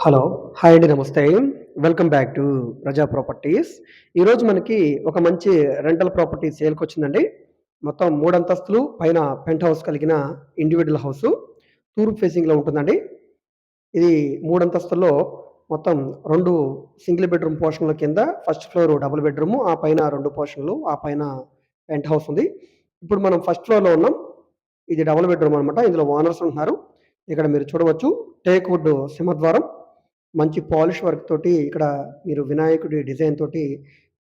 Hello! Hi అండి. నమస్తే. Welcome back to Praja properties. ఈరోజు మనకి ఒక మంచి రెంటల్ ప్రాపర్టీ సేల్కి వచ్చిందండి మొత్తం మూడు అంతస్తులు పైన పెంట్ హౌస్ కలిగిన ఇండివిజువల్ హౌసు. తూర్పు ఫేసింగ్‌లో ఉంటుందండి. ఇది మూడు అంతస్తుల్లో మొత్తం రెండు సింగిల్ బెడ్‌రూమ్ పోర్షన్‌ల కింద ఫస్ట్ ఫ్లోర్ డబుల్ బెడ్‌రూము, ఆ పైన రెండు పోర్షన్‌లు, ఆ పైన పెంట్ హౌస్ ఉంది. ఇప్పుడు మనం ఫస్ట్ ఫ్లోర్‌లో ఉన్నాం. ఇది డబుల్ బెడ్‌రూమ్ అనమాట. ఇందులో ఓనర్స్ ఉంటున్నారు. ఇక్కడ మీరు చూడవచ్చు టేక్ వుడ్ సింహద్వారం. మంచి పాలిష్ వర్క్ తోటి ఇక్కడ మీరు వినాయకుడి డిజైన్ తోటి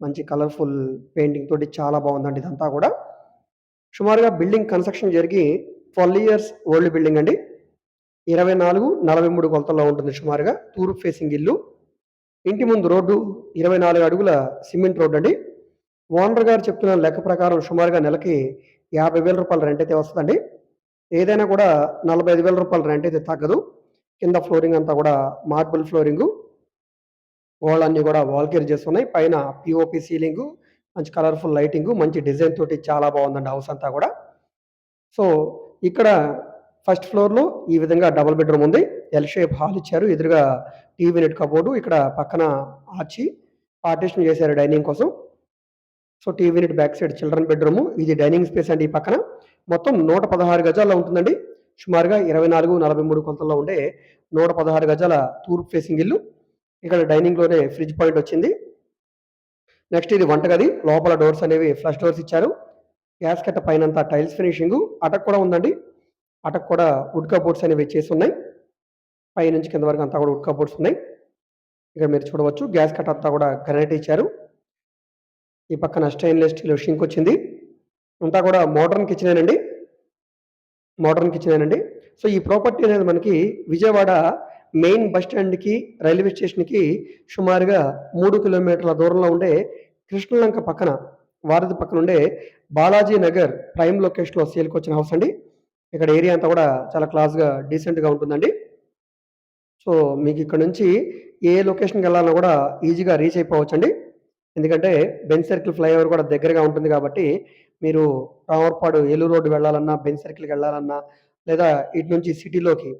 మంచి కలర్‌ఫుల్ పెయింటింగ్ తోటి చాలా బాగుందండి ఇదంతా కూడా సుమారుగా బిల్డింగ్ కన్‌స్ట్రక్షన్ జరిగి 12 ఇయర్స్ ఓల్డ్ బిల్డింగ్ అండి. 24, 43 కొలతల్లో ఉంటుంది సుమారుగా. తూర్పు ఫేసింగ్ ఇల్లు. ఇంటి ముందు రోడ్డు 24 అడుగుల సిమెంట్ రోడ్డు అండి ఓనర్ గారు చెప్తున్న లెక్క ప్రకారం సుమారుగా నెలకి యాభై వేల రూపాయల రెంట్ అయితే వస్తుందండి ఏదైనా కూడా నలభై ఐదు వేల రూపాయల రెంట్ అయితే తగ్గదు. కింద ఫ్లోరింగ్ అంతా కూడా మార్బుల్ ఫ్లోరింగు. గోడలన్నీ కూడా వాల్ చేస్తున్నాయి ఉన్నాయి. పైన పిఓపి సీలింగు, మంచి కలర్‌ఫుల్ లైటింగు, మంచి డిజైన్ తోటి చాలా బాగుందండి హౌస్ అంతా కూడా సో, ఇక్కడ ఫస్ట్ ఫ్లోర్‌లో ఈ విధంగా డబుల్ బెడ్‌రూమ్ ఉంది. ఎల్ షేప్ హాల్ ఇచ్చారు. ఎదురుగా టీవీ నెట్ కబోర్డు. ఇక్కడ పక్కన ఆర్చి పార్టిషన్ చేశారు డైనింగ్ కోసం. So, TV unit back side children bedroom ఇది డైనింగ్ స్పేస్ అండి ఈ పక్కన. మొత్తం 116 గజాల్లో ఉంటుందండి. సుమారుగా 24, 43 కొలతల్లో ఉండే 116 గజాల తూర్పు ఫేసింగ్ ఇల్లు. ఇక్కడ డైనింగ్‌లోనే ఫ్రిడ్జ్ పాయింట్ వచ్చింది. నెక్స్ట్ ఇది వంటగది. లోపల డోర్స్ అనేవి ఫ్లష్ డోర్స్ ఇచ్చారు. గ్యాస్ కట్ట పైనంతా టైల్స్ ఫినిషింగ్ అటక్ కూడా ఉందండి. అటక్ కూడా వుడ్ కబోర్డ్స్ అనేవి చేసి ఉన్నాయి పైనుంచి కింద వరకు అంతా కూడా వుడ్ కబోర్డ్స్ ఉన్నాయి. ఇక్కడ మీరు చూడవచ్చు గ్యాస్ కట్ట అంతా కూడా గ్రానైట్ ఇచ్చారు. ఈ పక్కన స్టెయిన్‌లెస్ స్టీల్ షింక్ వచ్చింది. అంతా కూడా మోడర్న్ కిచెనేనండి. మోడర్న్ కిచెనేనండి. సో, ఈ ప్రాపర్టీ అనేది మనకి విజయవాడ మెయిన్ బస్ స్టాండ్‌కి, రైల్వే స్టేషన్‌కి సుమారుగా మూడు కిలోమీటర్ల దూరంలో ఉండే కృష్ణలంక పక్కన, వారధి పక్కన ఉండే బాలాజీ నగర్ ప్రైమ్ లొకేషన్‌లో సేల్కి వచ్చిన హౌస్ అండి. ఇక్కడ ఏరియా అంతా కూడా చాలా క్లాస్‌గా, డీసెంట్‌గా ఉంటుందండి. సో, మీకు ఇక్కడ నుంచి ఏ లొకేషన్‌కి వెళ్ళాలన్నా కూడా ఈజీగా రీచ్ అయిపోవచ్చండి. ఎందుకంటే బెన్ సర్కిల్ ఫ్లైఓవర్ కూడా దగ్గరగా ఉంటుంది కాబట్టి మీరు రామర్పాడు ఏలూరు రోడ్డు వెళ్ళాలన్నా, బెంజ్ సర్కిల్‌కి వెళ్ళాలన్నా లేదా ఇటు నుంచి సిటీలోకి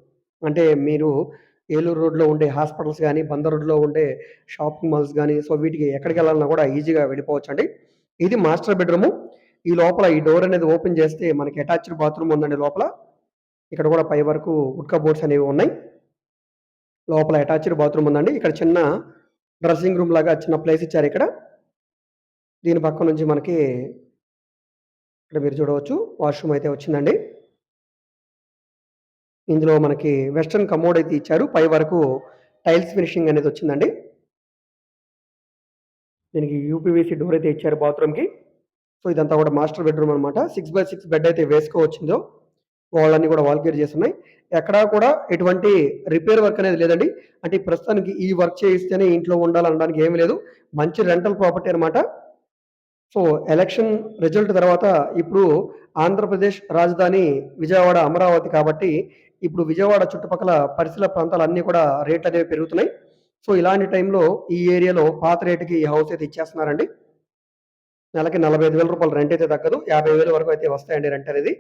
అంటే మీరు ఏలూరు రోడ్‌లో ఉండే హాస్పిటల్స్ కానీ బందర్ రోడ్‌లో ఉండే షాపింగ్ మాల్స్ కానీ సో, వీటికి ఎక్కడికెళ్ళాలన్నా కూడా ఈజీగా వెళ్ళిపోవచ్చండి. ఇది మాస్టర్ బెడ్‌రూము. ఈ లోపల ఈ డోర్ అనేది ఓపెన్ చేస్తే మనకి అటాచ్డ్ బాత్రూమ్ ఉందండి లోపల. ఇక్కడ కూడా పై వరకు ఉడ్కా బోర్డ్స్ అనేవి ఉన్నాయి. లోపల అటాచ్డ్ బాత్రూమ్ ఉందండి. ఇక్కడ చిన్న డ్రెస్సింగ్ రూమ్ లాగా చిన్న ప్లేస్ ఇచ్చారు ఇక్కడ. దీని పక్క నుంచి మనకి ఇక్కడ మీరు చూడవచ్చు వాష్‌రూమ్ అయితే వచ్చిందండి. ఇందులో మనకి వెస్ట్రన్ కమోడ్ అయితే ఇచ్చారు. పై వరకు టైల్స్ ఫినిషింగ్ అనేది వచ్చిందండి. దీనికి యూపీవీసీ డోర్ అయితే ఇచ్చారు బాత్రూమ్‌కి. సో, ఇదంతా కూడా మాస్టర్ బెడ్‌రూమ్ అనమాట. 6/6 బెడ్ అయితే వేసుకోవచ్చిందో వాళ్ళన్నీ కూడా వాల్ కేర్ ఎక్కడా కూడా ఎటువంటి రిపేర్ వర్క్ అనేది లేదండి. అంటే ప్రస్తుతానికి ఈ వర్క్ చేయిస్తేనే ఇంట్లో ఉండాలనడానికి ఏమీ లేదు. మంచి రెంటల్ ప్రాపర్టీ అనమాట. సో, ఎలక్షన్ రిజల్ట్ తర్వాత ఇప్పుడు ఆంధ్రప్రదేశ్ రాజధాని విజయవాడ, అమరావతి కాబట్టి ఇప్పుడు విజయవాడ చుట్టుపక్కల పరిసర ప్రాంతాలన్నీ కూడా రేట్లనేవి పెరుగుతున్నాయి. సో, ఇలాంటి టైంలో ఈ ఏరియాలో పాత రేటుకి హౌస్ అయితే ఇచ్చేస్తున్నారండి. నెలకి నలభై ఐదు వేల రూపాయలు రెంట్ అయితే తగ్గదు. యాభై వేల వరకు అయితే వస్తాయండి రెంట్ అనేది.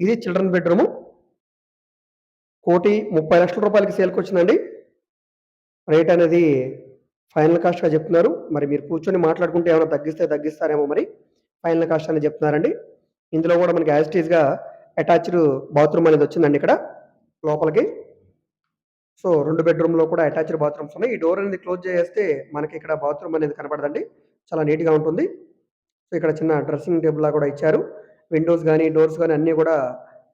ఇది చిల్డ్రన్ బెడ్‌రూము. కోటి ముప్పై లక్షల రూపాయలకి సేల్కి వచ్చిందండి రేట్ అనేది ఫైనల్ కాస్ట్‌గా చెప్తున్నారు. మరి మీరు కూర్చొని మాట్లాడుకుంటే ఏమైనా తగ్గిస్తే తగ్గిస్తారేమో మరి. ఫైనల్ కాస్ట్ అని చెప్తున్నారండి. ఇందులో కూడా మనకి యాజ్ అటాచ్డ్ బాత్రూమ్ అనేది వచ్చిందండి ఇక్కడ లోపలికి. సో, రెండు బెడ్‌రూమ్‌లో కూడా అటాచ్డ్ బాత్రూమ్స్ ఉన్నాయి. ఈ డోర్ అనేది క్లోజ్ చేస్తే మనకి ఇక్కడ బాత్రూమ్ అనేది కనపడదండి. చాలా నీట్‌గా ఉంటుంది. సో, ఇక్కడ చిన్న డ్రెస్సింగ్ టేబుల్‌లా కూడా ఇచ్చారు. విండోస్ కానీ డోర్స్ కానీ అన్నీ కూడా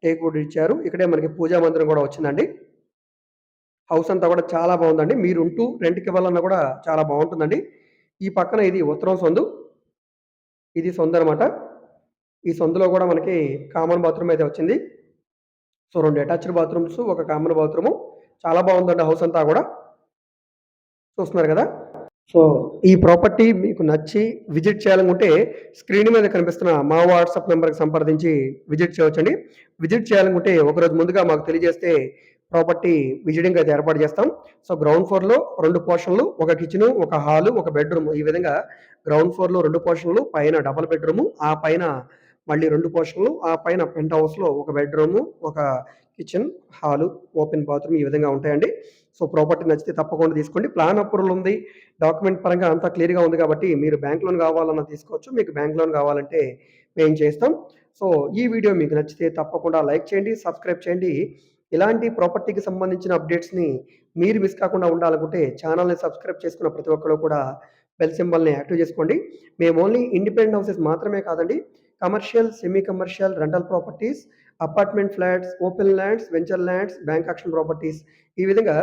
టేక్ వుడ్ ఇచ్చారు. ఇక్కడే మనకి పూజా మందిరం కూడా వచ్చిందండి. హౌస్ అంతా కూడా చాలా బాగుందండి మీరు ఉంటూ రెంట్‌కి ఇవ్వాలన్నా కూడా చాలా బాగుంటుందండి ఈ పక్కన ఇది ఉత్తరం సొందు ఇది సందనమాట. ఈ సందులో కూడా మనకి కామన్ బాత్రూమ్ అయితే వచ్చింది. సో, రెండు అటాచ్డ్ బాత్రూమ్స్, ఒక కామన్ బాత్రూము. చాలా బాగుందండి హౌస్ అంతా కూడా. చూస్తున్నారు కదా! సో, ఈ ప్రాపర్టీ మీకు నచ్చి విజిట్ చేయాలనుకుంటే స్క్రీన్ మీద కనిపిస్తున్న మా వాట్సాప్ నెంబర్కి సంప్రదించి విజిట్ చేయవచ్చండి. విజిట్ చేయాలనుకుంటే ఒకరోజు ముందుగా మాకు తెలియజేస్తే ప్రాపర్టీ విజిటింగ్ అయితే ఏర్పాటు చేస్తాం. సో, గ్రౌండ్ ఫ్లోర్‌లో రెండు పోర్షన్‌లు, ఒక కిచెను, ఒక హాలు, ఒక బెడ్‌రూమ్. ఈ విధంగా గ్రౌండ్ ఫ్లోర్‌లో రెండు పోర్షన్‌లు, పైన డబుల్ బెడ్‌రూము, ఆ పైన మళ్ళీ రెండు పోర్షన్‌లు, ఆ పైన పెంట్ హౌస్‌లో ఒక బెడ్‌రూము, ఒక కిచెన్, హాలు, ఓపెన్ బాత్రూమ్ ఈ విధంగా ఉంటాయండి. సో ప్రాపర్టీ నచ్చితే తప్పకుండా తీసుకోండి. ప్లాన్ అప్రూవల్ ఉంది. డాక్యుమెంట్ పరంగా అంతా క్లియర్గా ఉంది కాబట్టి మీరు బ్యాంక్ లోన్ కావాలన్నా తీసుకోవచ్చు. మీకు బ్యాంక్ లోన్ కావాలంటే మేము చేస్తాం. సో ఈ వీడియో మీకు నచ్చితే తప్పకుండా లైక్ చేయండి సబ్స్క్రైబ్ చేయండి. ఇలాంటి ప్రాపర్టీకి సంబంధించిన అప్డేట్స్ని మీరు మిస్ కాకుండా ఉండాలనుకుంటే ఛానల్ని సబ్స్క్రైబ్ చేసుకున్న ప్రతి ఒక్కరు కూడా బెల్ సింబల్ని యాక్టివ్ చేసుకోండి. మేము ఓన్లీ ఇండిపెండెంట్ హౌసెస్ మాత్రమే కాదండి commercial semi commercial rental properties apartment flats open lands venture lands bank auction properties ఈ విధంగా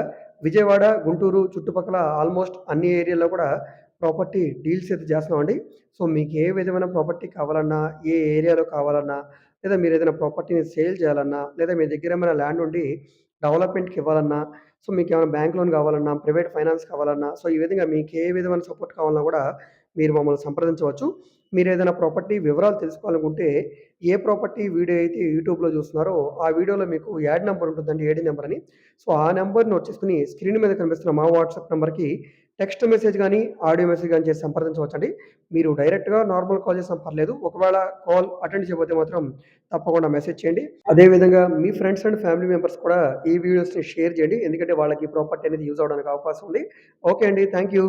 విజయవాడ గుంటూరు చుట్టుపక్కల ఆల్మోస్ట్ అన్ని ఏరియాలో కూడా ప్రాపర్టీ డీల్స్ అయితే చేస్తున్నామండి. సో మీకు ఏ విధమైన ప్రాపర్టీ కావాలన్నా ఏ ఏరియాలో కావాలన్నా లేదా మీరు ఏదైనా ప్రాపర్టీని సేల్ చేయాలన్నా లేదా మీ దగ్గర ఏమైనా ల్యాండ్ ఉండి డెవలప్మెంట్కి ఇవ్వాలన్నా సో మీకు ఏమైనా బ్యాంక్ లోన్ కావాలన్నా ప్రైవేట్ ఫైనాన్స్ కావాలన్నా సో ఈ విధంగా మీకు ఏ విధమైన సపోర్ట్ కావాలన్నా కూడా మీరు మమ్మల్ని సంప్రదించవచ్చు. మీరు ఏదైనా ప్రాపర్టీ వివరాలు తెలుసుకోవాలనుకుంటే ఏ ప్రాపర్టీ వీడియో అయితే యూట్యూబ్లో చూస్తున్నారో ఆ వీడియోలో మీకు యాడ్ నెంబర్ ఉంటుందండి ఏడి నెంబర్ అని. సో ఆ నెంబర్ని వచ్చేసుకుని స్క్రీన్ మీద కనిపిస్తున్న మా వాట్సాప్ నెంబర్కి టెక్స్ట్ మెసేజ్ కానీ ఆడియో మెసేజ్ కానీ చేసి సంప్రదించవచ్చండి. మీరు డైరెక్ట్గా నార్మల్ కాల్ చేసినా పర్లేదు ఒకవేళ కాల్ అటెండ్ చేయకపోతే మాత్రం తప్పకుండా మెసేజ్ చేయండి. అదేవిధంగా మీ ఫ్రెండ్స్ అండ్ ఫ్యామిలీ మెంబర్స్ కూడా ఈ వీడియోస్ని షేర్ చేయండి. ఎందుకంటే వాళ్ళకి ప్రాపర్టీ అనేది యూజ్ అవడానికి అవకాశం ఉంది. ఓకే అండి. Thank you